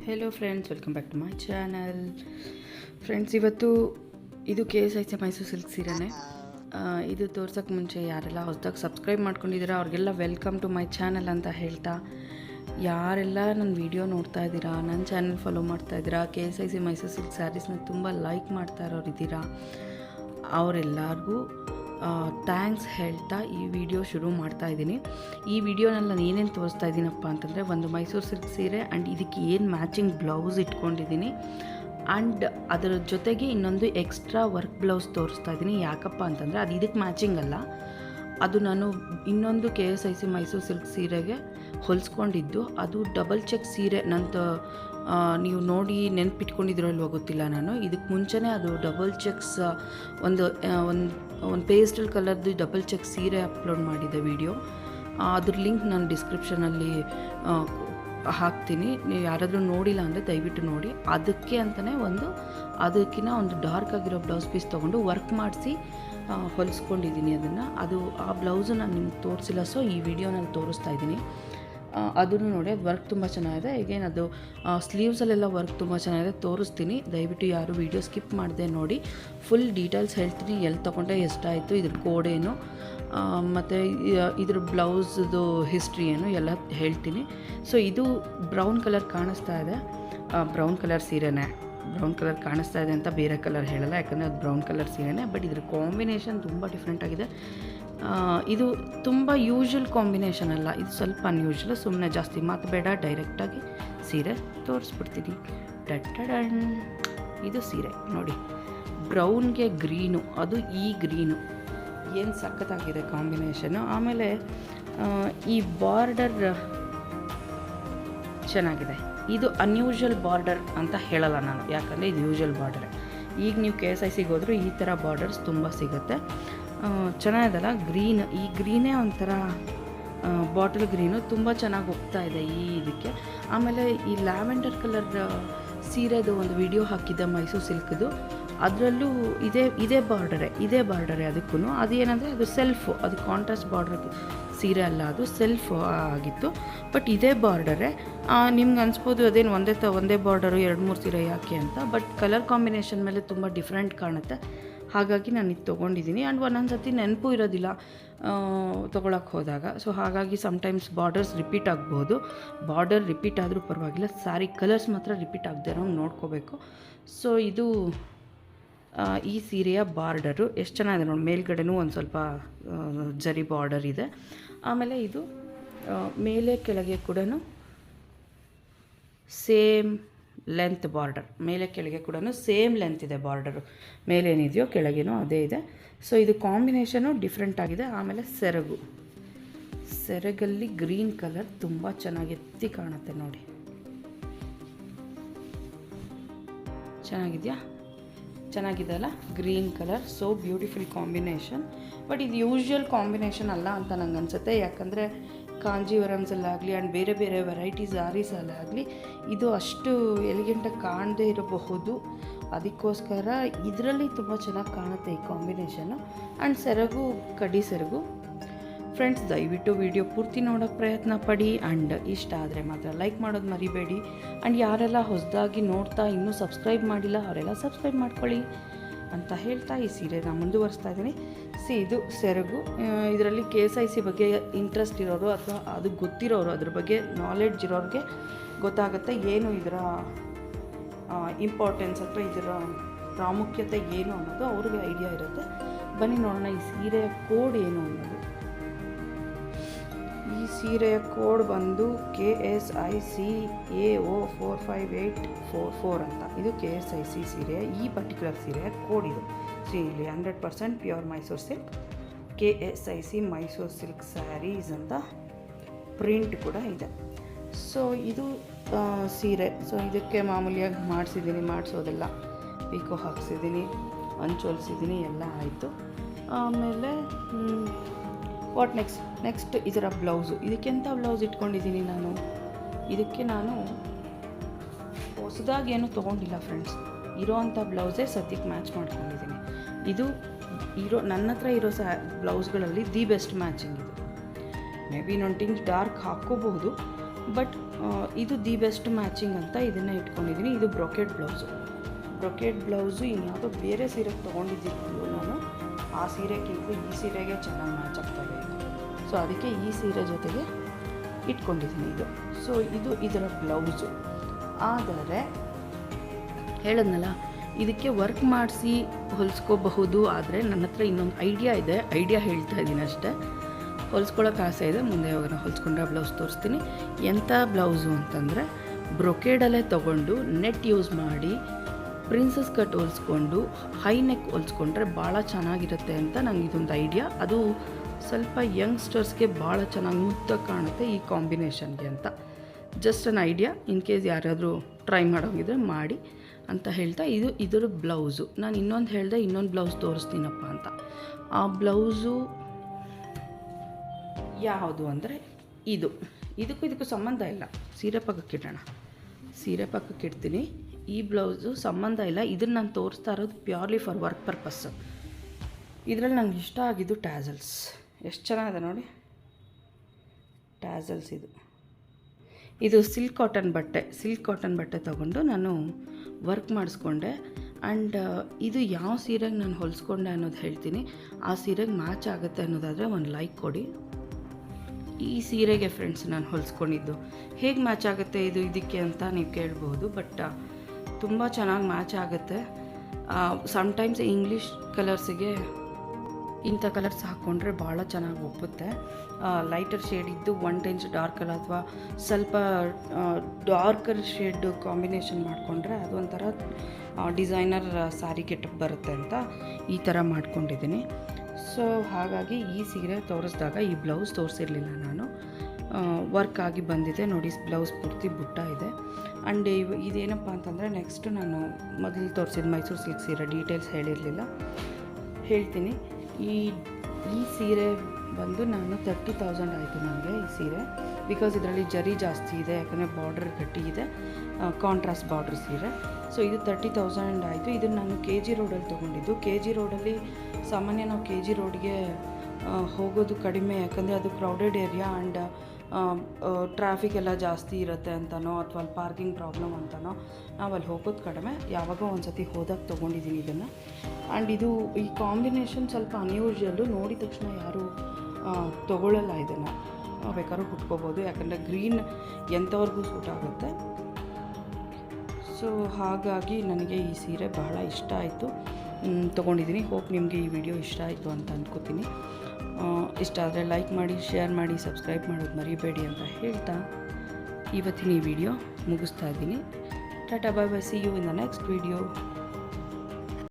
Hello friends welcome back to my channel friends ಇವತ್ತು ಇದು K S I C Mysuru silk ಸೀರೆನೇ. ಇದು ತೋರ್ಸೋಕ್ಕೆ ಮುಂಚೆ ಯಾರೆಲ್ಲ ಹೊಸದಾಗಿ ಸಬ್ಸ್ಕ್ರೈಬ್ ಮಾಡ್ಕೊಂಡಿದ್ದೀರಾ, ಅವ್ರಿಗೆಲ್ಲ ವೆಲ್ಕಮ್ ಟು ಮೈ ಚಾನಲ್ ಅಂತ ಹೇಳ್ತಾ, ಯಾರೆಲ್ಲ ನನ್ನ ವಿಡಿಯೋ ನೋಡ್ತಾ ಇದ್ದೀರಾ ನನ್ನ ಚಾನಲ್ ಫಾಲೋ ಮಾಡ್ತಾ ಇದ್ದೀರಾ K S I C Mysuru silk ಸ್ಯಾರೀಸ್ನ ತುಂಬ ಲೈಕ್ ಮಾಡ್ತಾ ಇರೋರು ಇದ್ದೀರಾ ಅವರೆಲ್ಲರಿಗೂ ಥ್ಯಾಂಕ್ಸ್ ಹೇಳ್ತಾ ಈ ವಿಡಿಯೋ ಶುರು ಮಾಡ್ತಾ ಇದ್ದೀನಿ. ಈ ವಿಡಿಯೋನಲ್ಲಿ ನಾನು ಏನೇನು ತೋರಿಸ್ತಾ ಇದ್ದೀನಪ್ಪ ಅಂತಂದರೆ ಒಂದು ಮೈಸೂರು ಸಿಲ್ಕ್ ಸೀರೆ ಆ್ಯಂಡ್ ಇದಕ್ಕೆ ಏನು ಮ್ಯಾಚಿಂಗ್ ಬ್ಲೌಸ್ ಇಟ್ಕೊಂಡಿದ್ದೀನಿ. ಆ್ಯಂಡ್ ಅದರ ಜೊತೆಗೆ ಇನ್ನೊಂದು ಎಕ್ಸ್ಟ್ರಾ ವರ್ಕ್ ಬ್ಲೌಸ್ ತೋರಿಸ್ತಾ ಇದ್ದೀನಿ. ಯಾಕಪ್ಪ ಅಂತಂದರೆ ಅದು ಇದಕ್ಕೆ ಮ್ಯಾಚಿಂಗ್ ಅಲ್ಲ. ಅದು ನಾನು ಇನ್ನೊಂದು K S I C Mysuru silk ಸೀರೆಗೆ ಹೊಲಿಸ್ಕೊಂಡಿದ್ದು. ಅದು ಡಬಲ್ ಚೆಕ್ ಸೀರೆ ನಂತ ನೀವು ನೋಡಿ ನೆನ್ಪಿಟ್ಕೊಂಡಿದ್ರೋ ಇಲ್ವೋ ಗೊತ್ತಿಲ್ಲ ನಾನು. ಇದಕ್ಕೆ ಮುಂಚೆನೇ ಅದು ಡಬಲ್ ಚೆಕ್ಸ್ ಒಂದು ಒಂದು ಒಂದು ಪೇಸ್ಟಲ್ ಕಲರ್ದು ಡಬಲ್ ಚೆಕ್ ಸೀರೆ ಅಪ್ಲೋಡ್ ಮಾಡಿದ್ದೆ ವಿಡಿಯೋ ಅದ್ರ ಲಿಂಕ್ ನಾನು ಡಿಸ್ಕ್ರಿಪ್ಷನಲ್ಲಿ ಹಾಕ್ತೀನಿ. ನೀವು ಯಾರಾದರೂ ನೋಡಿಲ್ಲ ಅಂದರೆ ದಯವಿಟ್ಟು ನೋಡಿ. ಅದಕ್ಕೆ ಅಂತಲೇ ಒಂದು ಅದಕ್ಕಿಂತ ಒಂದು ಡಾರ್ಕ್ ಆಗಿರೋ ಬ್ಲೌಸ್ ಪೀಸ್ ತೊಗೊಂಡು ವರ್ಕ್ ಮಾಡಿಸಿ ಹೊಲಿಸ್ಕೊಂಡಿದ್ದೀನಿ ಅದನ್ನು. ಅದು, ಆ ಬ್ಲೌಸು ನಾನು ನಿಮ್ಗೆ ತೋರಿಸಿಲ್ಲ. ಸೊ ಈ ವಿಡಿಯೋ ನಾನು ತೋರಿಸ್ತಾ ಇದ್ದೀನಿ. ಅದನ್ನು ನೋಡಿ ವರ್ಕ್ ತುಂಬ ಚೆನ್ನಾಗಿದೆ. ಈಗೇನು ಅದು ಸ್ಲೀವ್ಸಲ್ಲೆಲ್ಲ ವರ್ಕ್ ತುಂಬ ಚೆನ್ನಾಗಿದೆ. ತೋರಿಸ್ತೀನಿ. ದಯವಿಟ್ಟು ಯಾರು ವೀಡಿಯೋ ಸ್ಕಿಪ್ ಮಾಡಿದೆ ನೋಡಿ. ಫುಲ್ ಡೀಟೇಲ್ಸ್ ಹೇಳ್ತೀನಿ. ಎಲ್ಲಿ ತೊಗೊಂಡೆ, ಎಷ್ಟಾಯಿತು, ಇದ್ರ ಕೋಡ್ ಏನು ಮತ್ತು ಇದ್ರ ಬ್ಲೌಸ್ದು ಹಿಸ್ಟ್ರಿ ಏನು, ಎಲ್ಲ ಹೇಳ್ತೀನಿ. ಸೊ ಇದು ಬ್ರೌನ್ ಕಲರ್ ಕಾಣಿಸ್ತಾ ಇದೆ. ಬ್ರೌನ್ ಕಲರ್ ಸೀರೆನೇ. ಬ್ರೌನ್ ಕಲರ್ ಕಾಣಿಸ್ತಾ ಇದೆ ಅಂತ ಬೇರೆ ಕಲರ್ ಹೇಳಲ್ಲ, ಯಾಕಂದರೆ ಅದು ಬ್ರೌನ್ ಕಲರ್ ಸೀರೆನೇ. ಬಟ್ ಇದ್ರ ಕಾಂಬಿನೇಷನ್ ತುಂಬ ಡಿಫ್ರೆಂಟ್ ಆಗಿದೆ. ಇದು ತುಂಬ ಯೂಶ್ವಲ್ ಕಾಂಬಿನೇಷನ್ ಅಲ್ಲ. ಇದು ಸ್ವಲ್ಪ ಅನ್ಯೂಶ್ವಲ್ ಸುಮ್ಮನೆ ಜಾಸ್ತಿ ಮಾತು ಬೇಡ ಡೈರೆಕ್ಟಾಗಿ ಸೀರೆ ತೋರಿಸ್ಬಿಡ್ತೀನಿ. ಟಟ್ಟಡನ್ ಇದು ಸೀರೆ, ನೋಡಿ. ಬ್ರೌನ್ಗೆ ಗ್ರೀನು ಅದು ಈ ಗ್ರೀನು ಏನು ಸಖತ್ತಾಗಿದೆ ಕಾಂಬಿನೇಷನು ಆಮೇಲೆ ಈ ಬಾರ್ಡರ್ ಚೆನ್ನಾಗಿದೆ. ಇದು ಅನ್ಯೂಶ್ವಲ್ ಬಾರ್ಡರ್ ಅಂತ ಹೇಳಲ್ಲ ನಾನು. ಯಾಕಂದರೆ ಇದು ಯೂಶ್ವಲ್ ಬಾರ್ಡರ್ ಈಗ ನೀವು ಕೆ ಎಸ್ ಐ ಸಿಗೋದ್ರೂ ಈ ಥರ ಬಾರ್ಡರ್ಸ್ ತುಂಬ ಸಿಗುತ್ತೆ. ಚೆನ್ನಾಗಿದಲ್ಲ? ಗ್ರೀನ್ ಈ ಗ್ರೀನೇ ಒಂಥರ ಬಾಟಲ್ ಗ್ರೀನು ತುಂಬ ಚೆನ್ನಾಗಿ ಹೋಗ್ತಾ ಇದೆ ಈ ಇದಕ್ಕೆ. ಆಮೇಲೆ ಈ ಲ್ಯಾವೆಂಡರ್ ಕಲರ್ ಸೀರೆದು ಒಂದು ವಿಡಿಯೋ ಹಾಕಿದ್ದೆ ಮೈಸೂರು ಸಿಲ್ಕ್ದು. ಅದರಲ್ಲೂ ಇದೇ ಇದೇ ಬಾರ್ಡರೇ ಇದೇ ಬಾರ್ಡರೇ ಅದಕ್ಕೂ ಅದು ಏನಂದರೆ ಅದು ಸೆಲ್ಫು ಅದು ಕಾಂಟ್ರಾಸ್ಟ್ ಬಾರ್ಡರ್ ಸೀರೆ ಅಲ್ಲ, ಅದು ಸೆಲ್ಫ್ ಆಗಿತ್ತು. ಬಟ್ ಇದೇ ಬಾರ್ಡರೇ ನಿಮ್ಗೆ ಅನ್ಸ್ಬೋದು ಅದೇನು ಒಂದೇ ತ, ಒಂದೇ ಬಾರ್ಡರು ಎರಡು ಮೂರು ಸೀರೆ ಯಾಕೆ ಅಂತ. ಬಟ್ ಕಲರ್ ಕಾಂಬಿನೇಷನ್ ಮೇಲೆ ತುಂಬ ಡಿಫ್ರೆಂಟ್ ಕಾಣುತ್ತೆ. ಹಾಗಾಗಿ ನಾನು ಇದು ತೊಗೊಂಡಿದ್ದೀನಿ. ಆ್ಯಂಡ್ ಒಂದೊಂದು ಸತಿ ನೆನಪು ಇರೋದಿಲ್ಲ ತೊಗೊಳಕ್ಕೆ ಹೋದಾಗ. ಸೊ ಹಾಗಾಗಿ ಸಮ್ಟೈಮ್ಸ್ ಬಾರ್ಡರ್ಸ್ ರಿಪೀಟ್ ಆಗ್ಬೋದು. ಬಾರ್ಡರ್ ರಿಪೀಟ್ ಆದರೂ ಪರವಾಗಿಲ್ಲ. ಸ್ಯಾರಿ ಕಲರ್ಸ್ ಮಾತ್ರ ರಿಪೀಟ್ ಆಗದೆ ಇರೋ ನೋಡ್ಕೋಬೇಕು. ಸೊ ಇದು ಈ ಸೀರೆಯ ಬಾರ್ಡರು ಎಷ್ಟು ಚೆನ್ನಾಗಿದೆ ನೋಡಿ. ಮೇಲ್ಗಡೆನೂ ಒಂದು ಸ್ವಲ್ಪ ಜರಿ ಬಾರ್ಡರ್ ಇದೆ. ಆಮೇಲೆ ಇದು ಮೇಲೆ ಕೆಳಗೆ ಕೂಡ ಸೇಮ್ ಲೆಂತ್ ಬಾರ್ಡರ್ ಮೇಲೆ ಕೆಳಗೆ ಕೂಡ ಸೇಮ್ ಲೆಂತ್ ಇದೆ ಬಾರ್ಡರು ಮೇಲೇನಿದೆಯೋ ಕೆಳಗೇನೋ ಅದೇ ಇದೆ. ಸೊ ಇದು ಕಾಂಬಿನೇಷನು ಡಿಫ್ರೆಂಟ್ ಆಗಿದೆ. ಆಮೇಲೆ ಸೆರಗು. ಸೆರಗಲ್ಲಿ ಗ್ರೀನ್ ಕಲರ್ ತುಂಬ ಚೆನ್ನಾಗಿ ಎತ್ತಿ ಕಾಣುತ್ತೆ ನೋಡಿ. ಚೆನ್ನಾಗಿದೆಯಾ? ಚೆನ್ನಾಗಿದೆ ಅಲ್ಲ? Green colour so beautiful combination but ಇದು ಯೂಶ್ವಲ್ ಕಾಂಬಿನೇಷನ್ ಅಲ್ಲ ಅಂತ ನಂಗೆ ಅನಿಸುತ್ತೆ ಯಾಕಂದರೆ ಕಾಂಜೀವರಮ್ಸಲ್ಲಾಗಲಿ ಆ್ಯಂಡ್ ಬೇರೆ ಬೇರೆ ವೆರೈಟೀಸ್ ಆರೀಸಲ್ಲಾಗಲಿ ಇದು ಅಷ್ಟು ಎಲಿಗೆಂಟಾಗಿ ಕಾಣದೇ ಇರಬಹುದು. ಅದಕ್ಕೋಸ್ಕರ ಇದರಲ್ಲಿ ತುಂಬ ಚೆನ್ನಾಗಿ ಕಾಣುತ್ತೆ ಈ ಕಾಂಬಿನೇಷನ್ನು ಆ್ಯಂಡ್ ಸೆರಗು, ಕಡಿ ಸೆರಗು. ಫ್ರೆಂಡ್ಸ್ ದಯವಿಟ್ಟು ವಿಡಿಯೋ ಪೂರ್ತಿ ನೋಡೋಕ್ಕೆ ಪ್ರಯತ್ನ ಪಡಿ ಆ್ಯಂಡ್ ಇಷ್ಟ ಆದರೆ ಮಾತ್ರ ಲೈಕ್ ಮಾಡೋದು ಮರಿಬೇಡಿ. ಆ್ಯಂಡ್ ಯಾರೆಲ್ಲ ಹೊಸದಾಗಿ ನೋಡ್ತಾ ಇನ್ನೂ ಸಬ್ಸ್ಕ್ರೈಬ್ ಮಾಡಿಲ್ಲ, ಅವರೆಲ್ಲ ಸಬ್ಸ್ಕ್ರೈಬ್ ಮಾಡ್ಕೊಳ್ಳಿ. ಅಂತ ಹೇಳ್ತಾ ಈ ಸೀರೆನ ಮುಂದುವರಿಸ್ತಾ ಇದ್ದೀನಿ. ಸಿ, ಇದು ಸೆರಗು. ಇದರಲ್ಲಿ ಕೆ ಎಸ್ ಐ ಸಿ ಬಗ್ಗೆ ಇಂಟ್ರೆಸ್ಟ್ ಇರೋರು ಅಥವಾ ಅದು ಗೊತ್ತಿರೋರು, ಅದ್ರ ಬಗ್ಗೆ ನಾಲೆಡ್ಜ್ ಇರೋರಿಗೆ ಗೊತ್ತಾಗುತ್ತೆ ಏನು ಇದರ ಇಂಪಾರ್ಟೆನ್ಸ್ ಅಥವಾ ಇದರ ಪ್ರಾಮುಖ್ಯತೆ ಏನು ಅನ್ನೋದು ಅವ್ರಿಗೆ ಐಡಿಯಾ ಇರುತ್ತೆ. ಬನ್ನಿ ನೋಡೋಣ ಈ ಸೀರೆಯ ಕೋಡ್ ಏನು ಅನ್ನೋದು. ಸೀರೆಯ ಕೋಡ್ ಬಂದು K S I C A O four five eight four four ಅಂತ. ಇದು ಕೆ ಎಸ್ ಐ ಸಿ ಸೀರೆ, ಈ ಪರ್ಟಿಕ್ಯುಲರ್ ಸೀರೆಯ ಕೋಡ್ ಇದು. ಸಿ ಇಲ್ಲಿ hundred percent pure Mysore silk K S I C Mysuru silk sarees ಅಂತ print ಕೂಡ ಇದೆ. ಸೊ ಇದು ಸೀರೆ. ಸೊ ಇದಕ್ಕೆ ಮಾಮೂಲಿಯಾಗಿ ಮಾಡಿಸಿದ್ದೀನಿ, ಮಾಡಿಸೋದೆಲ್ಲ. ಪೀಕೋ ಹಾಕ್ಸಿದ್ದೀನಿ ಹಂಚೋಲ್ಸಿದ್ದೀನಿ ಎಲ್ಲ ಆಯಿತು. ಆಮೇಲೆ ವಾಟ್ ನೆಕ್ಸ್ಟ್ ನೆಕ್ಸ್ಟ್ ಇದರ ಬ್ಲೌಸು ಇದಕ್ಕೆಂಥ ಬ್ಲೌಸ್ ಇಟ್ಕೊಂಡಿದ್ದೀನಿ ನಾನು? ಇದಕ್ಕೆ ನಾನು ಹೊಸದಾಗಿ ಏನು ತೊಗೊಂಡಿಲ್ಲ ಫ್ರೆಂಡ್ಸ್ ಇರೋವಂಥ ಬ್ಲೌಸೇ ಸದ್ಯಕ್ಕೆ ಮ್ಯಾಚ್ ಮಾಡ್ಕೊಂಡಿದ್ದೀನಿ. ಇದು ಇರೋ, ನನ್ನ ಹತ್ರ ಇರೋ ಸ್ಯಾ ಬ್ಲೌಸ್ಗಳಲ್ಲಿ ದಿ ಬೆಸ್ಟ್ ಮ್ಯಾಚಿಂಗ್ ಇದು. ಮೇ ಬಿ ನೊಂಟಿಂಗ್ ಡಾರ್ಕ್ ಹಾಕ್ಕೋಬಹುದು ಬಟ್ ಇದು ದಿ ಬೆಸ್ಟ್ ಮ್ಯಾಚಿಂಗ್ ಅಂತ ಇದನ್ನು ಇಟ್ಕೊಂಡಿದ್ದೀನಿ. ಇದು ಬ್ರೊಕೆಟ್ ಬ್ಲೌಸು ಬ್ರೊಕೆಟ್ ಬ್ಲೌಸು ಇನ್ಯಾವುದೋ ಬೇರೆ ಸೀರೆಗೆ ತಗೊಂಡಿದ್ದೀನಿ ನಾನು ಆ ಸೀರೆಗಿಂತ ಈ ಸೀರೆಗೆ ಚೆನ್ನಾಗಿ ಮ್ಯಾಚ್ ಆಗ್ತದೆ ಸೊ ಅದಕ್ಕೆ ಈ ಸೀರೆ ಜೊತೆಗೆ ಇಟ್ಕೊಂಡಿದ್ದೀನಿ ಇದು. ಸೊ ಇದು ಇದರ ಬ್ಲೌಸು. ಆದರೆ ಹೇಳಿದ್ನಲ್ಲ, ಇದಕ್ಕೆ ವರ್ಕ್ ಮಾಡಿಸಿ ಹೊಲಿಸ್ಕೋಬಹುದು ಆದರೆ ನನ್ನ ಹತ್ರ ಇನ್ನೊಂದು ಐಡಿಯಾ ಇದೆ. ಐಡಿಯಾ ಹೇಳ್ತಾ ಇದ್ದೀನಿ ಅಷ್ಟೇ. ಹೊಲಿಸ್ಕೊಳ್ಳೋಕೆ ಆಸೆ ಇದೆ. ಮುಂದೆ ಯಾವಾಗ ಹೊಲಿಸ್ಕೊಂಡ್ರೆ ಬ್ಲೌಸ್ ತೋರಿಸ್ತೀನಿ. ಎಂಥ ಬ್ಲೌಸು ಅಂತಂದರೆ ಬ್ರೊಕೇಡಲ್ಲೇ ತೊಗೊಂಡು ನೆಟ್ ಯೂಸ್ ಮಾಡಿ ಪ್ರಿನ್ಸಸ್ ಕಟ್ ಹೊಲಿಸ್ಕೊಂಡು ಹೈ ನೆಕ್ ಹೊಲಿಸ್ಕೊಂಡ್ರೆ ಭಾಳ ಚೆನ್ನಾಗಿರುತ್ತೆ ಅಂತ ನನಗೆ ಇದೊಂದು ಐಡಿಯಾ ಅದು ಸ್ವಲ್ಪ ಯಂಗ್ಸ್ಟರ್ಸ್ಗೆ ಭಾಳ ಚೆನ್ನಾಗಿ ಮುದ್ದಾಗಿ ಕಾಣುತ್ತೆ ಈ ಕಾಂಬಿನೇಷನ್ಗೆ ಅಂತ. Just an idea in case ಯಾರಾದರೂ ಟ್ರೈ ಮಾಡೋಂಗಿದ್ರೆ ಮಾಡಿ ಅಂತ ಹೇಳ್ತಾ, ಇದು ಇದರ ಬ್ಲೌಸು ನಾನು ಇನ್ನೊಂದು ಹೇಳಿದೆ, ಇನ್ನೊಂದು ಬ್ಲೌಸ್ ತೋರಿಸ್ತೀನಪ್ಪ ಅಂತ. ಆ ಬ್ಲೌಸು ಯಾವುದು ಅಂದರೆ ಇದು. ಇದಕ್ಕೂ ಇದಕ್ಕೂ ಸಂಬಂಧ ಇಲ್ಲ. ಸೀರೆ ಪಕ್ಕಕ್ಕೆ ಇಡೋಣ. ಸೀರೆ ಪಕ್ಕಕ್ಕೆ ಇಡ್ತೀನಿ. ಈ ಬ್ಲೌಸು ಸಂಬಂಧ ಇಲ್ಲ. ಇದನ್ನು ನಾನು ತೋರಿಸ್ತಾ ಇರೋದು ಪ್ಯೂರ್ಲಿ ಫಾರ್ ವರ್ಕ್ ಪರ್ಪಸ್ಸು ಇದರಲ್ಲಿ ನನಗೆ ಇಷ್ಟ ಆಗಿದ್ದು ಟ್ಯಾಸಲ್ಸ್ ಎಷ್ಟು ಚೆನ್ನಾಗಿದೆ ನೋಡಿ. ಟ್ಯಾಸಲ್ಸ್ ಇದು. ಇದು ಸಿಲ್ಕ್ ಕಾಟನ್ ಬಟ್ಟೆ. ಸಿಲ್ಕ್ ಕಾಟನ್ ಬಟ್ಟೆ ತೊಗೊಂಡು ನಾನು ವರ್ಕ್ ಮಾಡಿಸ್ಕೊಂಡೆ. ಆ್ಯಂಡ್ ಇದು ಯಾವ ಸೀರೆಗೆ ನಾನು ಹೊಲಿಸ್ಕೊಂಡೆ ಅನ್ನೋದು ಹೇಳ್ತೀನಿ. ಆ ಸೀರೆಗೆ ಮ್ಯಾಚ್ ಆಗುತ್ತೆ ಅನ್ನೋದಾದರೆ ಒಂದು ಲೈಕ್ ಕೊಡಿ. ಈ ಸೀರೆಗೆ ಫ್ರೆಂಡ್ಸ್ ನಾನು ಹೊಲಿಸ್ಕೊಂಡಿದ್ದು. ಹೇಗೆ ಮ್ಯಾಚ್ ಆಗುತ್ತೆ ಇದು ಇದಕ್ಕೆ ಅಂತ ನೀವು ಕೇಳ್ಬೋದು ಬಟ್ ತುಂಬ ಚೆನ್ನಾಗಿ ಮ್ಯಾಚ್ ಆಗುತ್ತೆ. ಸಮ್ಟೈಮ್ಸ್ ಇಂಗ್ಲೀಷ್ ಕಲರ್ಸಿಗೆ ಇಂಥ ಕಲರ್ಸ್ ಹಾಕ್ಕೊಂಡ್ರೆ ಭಾಳ ಚೆನ್ನಾಗಿ ಒಪ್ಪುತ್ತೆ. ಲೈಟರ್ ಶೇಡ್ ಇದ್ದು ಒನ್ ಟೆಂಚ್ ಡಾರ್ಕ್ ಕಲರ್ ಅಥವಾ ಸ್ವಲ್ಪ ಡಾರ್ಕರ್ ಶೇಡ್ ಕಾಂಬಿನೇಷನ್ ಮಾಡಿಕೊಂಡ್ರೆ ಅದೊಂಥರ ಡಿಸೈನರ್ ಸ್ಯಾರಿ ಗೆಟಪ್ ಬರುತ್ತೆ ಅಂತ ಈ ಥರ ಮಾಡ್ಕೊಂಡಿದ್ದೀನಿ. ಸೊ ಹಾಗಾಗಿ ಈ ಸೀರೆ ತೋರಿಸಿದಾಗ ಈ ಬ್ಲೌಸ್ ತೋರಿಸಿರಲಿಲ್ಲ ನಾನು. ವರ್ಕ್ ಆಗಿ ಬಂದಿದೆ. ನೋಡಿ ಬ್ಲೌಸ್ ಪೂರ್ತಿ ಬುಟ್ಟ ಇದೆ. ಆ್ಯಂಡ್ ಇವ್, ಇದೇನಪ್ಪ ಅಂತಂದರೆ ನೆಕ್ಸ್ಟ್ ನಾನು ಮೊದಲು ತೋರಿಸಿದ ಮೈಸೂರು ಸಿಲ್ಕ್ ಸೀರೆ ಡೀಟೇಲ್ಸ್ ಹೇಳಿರಲಿಲ್ಲ. ಹೇಳ್ತೀನಿ. ಈ ಈ ಸೀರೆ ಬಂದು ನಾನು ತರ್ಟಿ ತೌಸಂಡ್ ಆಯಿತು ನನಗೆ ಈ ಸೀರೆ. ಬಿಕಾಸ್ ಇದರಲ್ಲಿ ಜರಿ ಜಾಸ್ತಿ ಇದೆ, ಯಾಕಂದರೆ ಬಾರ್ಡರ್ ಗಟ್ಟಿ ಇದೆ ಕಾಂಟ್ರಾಸ್ಟ್ ಬಾರ್ಡ್ರ್ ಸೀರೆ. ಸೊ ಇದು ತರ್ಟಿ ತೌಸಂಡ್ ಆಯಿತು. ಇದನ್ನು ನಾನು ಕೆ ಜಿ ರೋಡಲ್ಲಿ ತೊಗೊಂಡಿದ್ದು. ಕೆ ಜಿ ರೋಡಲ್ಲಿ ಸಾಮಾನ್ಯ ನಾವು ಕೆ ಜಿ ರೋಡ್ಗೆ ಹೋಗೋದು ಕಡಿಮೆ, ಯಾಕಂದರೆ ಅದು ಕ್ರೌಡೆಡ್ ಏರಿಯಾ ಆ್ಯಂಡ್ ಟ್ರಾಫಿಕ್ ಎಲ್ಲ ಜಾಸ್ತಿ ಇರುತ್ತೆ ಅಂತನೋ ಅಥವಾ ಅಲ್ಲಿ ಪಾರ್ಕಿಂಗ್ ಪ್ರಾಬ್ಲಮ್ ಅಂತನೋ ನಾವು ಅಲ್ಲಿ ಹೋಗೋದು ಕಡಿಮೆ. ಯಾವಾಗೋ ಒಂದು ಸತಿ ಹೋದಾಗ ತೊಗೊಂಡಿದ್ದೀನಿ ಇದನ್ನು. ಆ್ಯಂಡ್ ಇದು ಈ ಕಾಂಬಿನೇಷನ್ ಸ್ವಲ್ಪ ಅನ್ಯೂಶಲು ನೋಡಿದ ತಕ್ಷಣ ಯಾರೂ ತೊಗೊಳ್ಳಲ್ಲ ಇದನ್ನು. ಬೇಕಾದ್ರೂ ಹುಟ್ಕೋಬೋದು. ಯಾಕಂದರೆ ಗ್ರೀನ್ ಎಂಥವ್ರಿಗೂ ಸೂಟ್ ಆಗುತ್ತೆ. ಸೊ ಹಾಗಾಗಿ ನನಗೆ ಈ ಸೀರೆ ಬಹಳ ಇಷ್ಟ ಆಯಿತು. ತೊಗೊಂಡಿದ್ದೀನಿ ಹೋಪ್ ನಿಮಗೆ ಈ ವಿಡಿಯೋ ಇಷ್ಟ ಆಯಿತು ಅಂತ ಅಂದ್ಕೋತೀನಿ ಇಷ್ಟ ಆದರೆ ಲೈಕ್ ಮಾಡಿ ಶೇರ್ ಮಾಡಿ ಸಬ್ಸ್ಕ್ರೈಬ್ ಮಾಡೋದು ಮರಿಬೇಡಿ ಅಂತ ಹೇಳ್ತಾ ಇವತ್ತಿನ ಈ ವಿಡಿಯೋ ಮುಗಿಸ್ತಾ ಇದ್ದೀನಿ. Tata bye bye see you in the next video